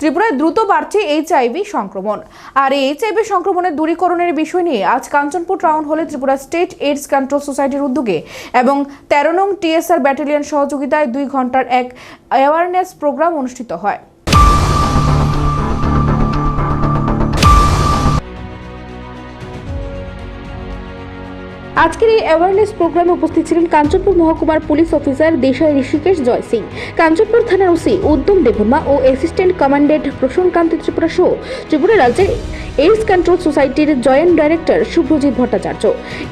ত্রিপুরায় দ্রুত বাড়ছে এইচআইভি সংক্রমণ। আর এই এইচআইভি সংক্রমণের দূরীকরণের বিষয় নিয়ে আজ কাঞ্চনপুর টাউন হলে ত্রিপুরা স্টেট এইডস কন্ট্রোল সোসাইটির উদ্যোগে এবং তেরো নং টিএসআর ব্যাটালিয়ন সহযোগিতায় দুই ঘণ্টার এক অ্যাওয়ারনেস প্রোগ্রাম অনুষ্ঠিত হয়। আজকের এই অ্যাওয়ারনেস প্রোগ্রামে উপস্থিত ছিলেন কাঞ্চনপুর মহকুমার পুলিশ অফিসার দেশাই ঋষিকেশ জয় সিং, কাঞ্চনপুর থানার ওসি উদ্যম দেববর্মা ও অ্যাসিস্ট্যান্ট কমান্ডেন্ট প্রসূনকান্তি ত্রিপুরা সহ ত্রিপুরা রাজ্যের এইডস কন্ট্রোল সোসাইটির জয়েন্ট ডাইরেক্টর শুভ্রজিৎ ভট্টাচার্য।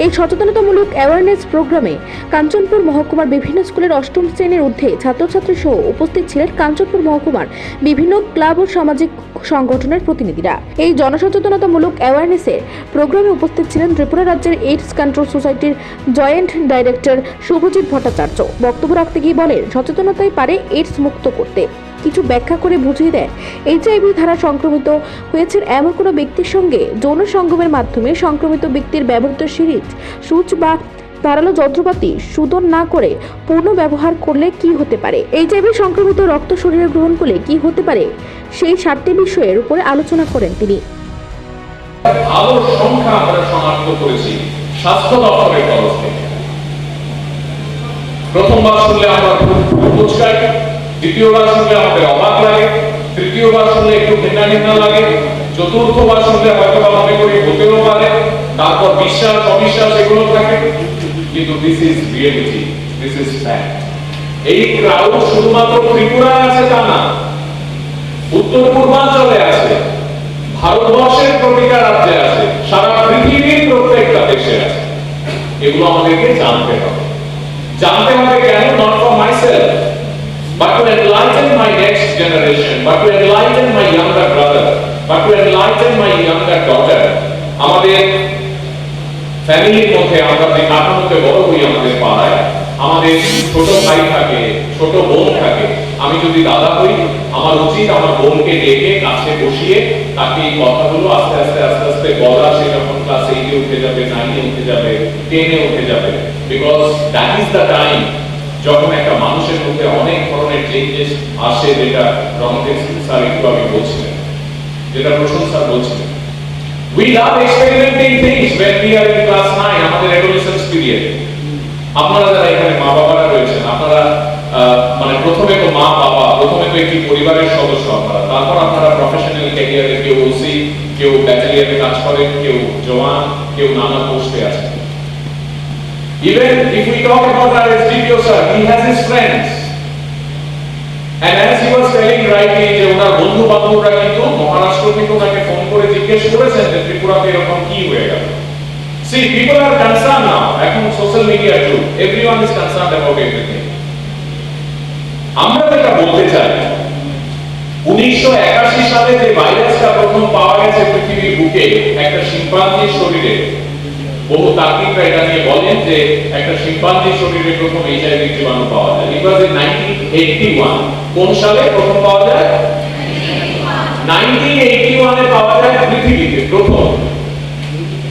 এই সচেতনতামূলক অ্যাওয়ারনেস প্রোগ্রামে কাঞ্চনপুর মহকুমার বিভিন্ন স্কুলের অষ্টম শ্রেণির ঊর্ধ্বে ছাত্রছাত্রী সহ উপস্থিত ছিলেন কাঞ্চনপুর মহকুমার বিভিন্ন ক্লাব ও সামাজিক সংগঠনের প্রতিনিধিরা। এই জনসচেতনতামূলক অ্যাওয়ারনেসের প্রোগ্রামে উপস্থিত ছিলেন ত্রিপুরা রাজ্যের এইডস কন্ট্রোল সোসাইটির জয়েন্ট ডাইরেক্টর শুভজিৎ ভট্টাচার্য বক্তব্য রাখতে গিয়ে বলেন, সচেতনতাই পারে এইডস মুক্ত করতে। কিছু ব্যাখ্যা করে বুঝিয়ে দেন, এইচআইভি ধারা সংক্রমিত হয়েছেন এমন কোনো ব্যক্তির সঙ্গে যৌন সঙ্গমের মাধ্যমে সংক্রমিত ব্যক্তির ব্যবহৃত সিরিজ, সুচ বা ধারালো যন্ত্রপাতি সুদন না করে পূর্ণ ব্যবহার করলে কি হতে পারে? এইচআইভি সংক্রমিত রক্ত শরীরে গ্রহণ করলে কি হতে পারে? সেই সাতটি বিষয়ের উপরে আলোচনা করেন তিনি। ভালো সংখ্যা আমরা শনাক্ত করেছি। স্বাস্থ্য দপ্তরের তরফ থেকে। প্রথমবার শুনলে আমরা খুব মুচকাই দ্বিতীয়বার শুনলে আমাদের অবাক লাগে, তৃতীয়বার শুনলে একটু ঘেন্না ঘেন্না লাগে, চতুর্থবার শুনলে হয়তো বা মনে করি হতেও পারে, তারপর বিশ্বাস, অবিশ্বাস এগুলো থাকে, কিন্তু this is reality this is fact এই ক্রাউড শুধুমাত্র ত্রিপুরায় আছে তা না, উত্তর পূর্বাঞ্চলে আছে, ভারতবর্ষের প্রতিটা রাজ্যে আছে, সারা পৃথিবীর প্রত্যেকটা। এগুলো আমাদেরকে জানতে হবে। জানতে হবে কেন? Not for myself but to enlighten my next generation, but to enlighten my younger brother, but to enlighten my younger daughter. আমাদের ফ্যামিলির মধ্যে আমরা যে কাঠামোতে বড় হই আমাদের পাড়ায়, আমাদের ছোট ভাই থাকে, ছোট বোন থাকে, আমি যদি দাদা হই, আমার উচিত আমার বোনকে ডেকে কাছে বসিয়ে তাকে এই কথাগুলো আস্তে আস্তে আস্তে আস্তে বলা, সে যখন উঠে যাবে নাইনে উঠে যাবে, টেনে উঠে যাবে। Because that is the time যখন একটা মানুষের মধ্যে অনেক ধরনের চেঞ্জেস আসে যেটা রমদেব স্যার একটু আগে বলছিলেন। যেটা প্রশংসা স্যার বলছিলেন। We love experimenting things when we are in class 9 আমাদের adolescence period আপনারা যারা এখানে মা বাবারা রয়েছেন, আপনারা মানে প্রথমে তো মা বাবা, প্রথমে তো একটি পরিবারের সদস্য আপনারা, তারপর আপনারা প্রফেশনাল কাজ করেন কেউ জওয়ান কেউ নানা পোস্টে আছেন Even if we talk about our SDPO sir, he has his friends. And as he was telling rightly যে ওনার বন্ধু বান্ধবরা কিন্তু মহারাষ্ট্র থেকে ওনাকে ফোন করে জিজ্ঞেস করেছেন যে ত্রিপুরাতে এরকম কি হয়ে গেল See, people are concerned now. এখন social media too. Everyone is concerned about everything. আমরা যেটা বলতে চাই সালে যে ভাইরাসটা প্রথম পাওয়া গেছে পৃথিবীর বুকে, একটা শিম্পাঞ্জির শরীরে, বহু তাত্ত্বিকরা এটা নিয়ে বলেন যে একটা শিম্পাঞ্জির শরীরে প্রথম এইচআইভি জীবাণু পাওয়া যায়। ইট ওয়াজ ইন 1981 কোন সালে প্রথম পাওয়া যায়? 1981 এ পাওয়া যায় পৃথিবীতে, প্রথম।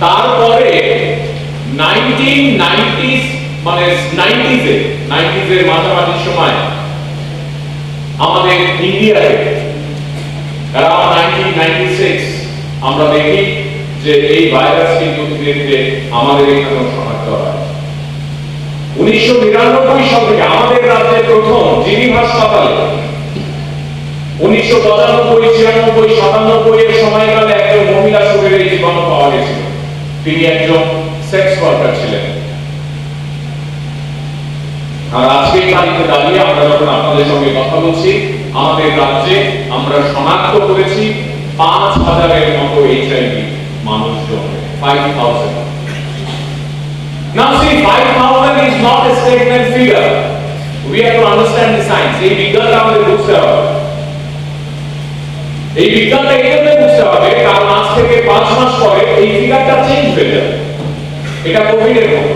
তারপরে 1990s মানে 90s এ 90s এর মাঝামাঝি সময়, আমাদের ইন্ডিয়াতে around 1996 আমরা দেখি যে এই ভাইরাস কিন্তু ধীরে আমাদের প্রথম উনিশশো পঁচানব্বই ছিয়ানব্বই, সাতানব্বই সময়কালে একজন মহিলা শরীরে জীবাণু পাওয়া গেছিল। তিনি একজন সেক্স ওয়ার্কার ছিলেন। এই তারিখে দাঁড়িয়ে আমরা যখন আপনাদের সঙ্গে কথা বলছি আমাদের রাজ্যে আমরা শনাক্ত করেছি পাঁচ হাজারের মতো এইচআইভি মানুষজন। Five thousand Now see, 5,000 is not a statement figure. We have to understand the science. এই বিজ্ঞানটা আমাদের বুঝতে হবে। কারণ আজ থেকে পাঁচ মাস পরে এই ফিগারটা চেঞ্জ হয়ে যাবে। এটা কোভিড এর মতো।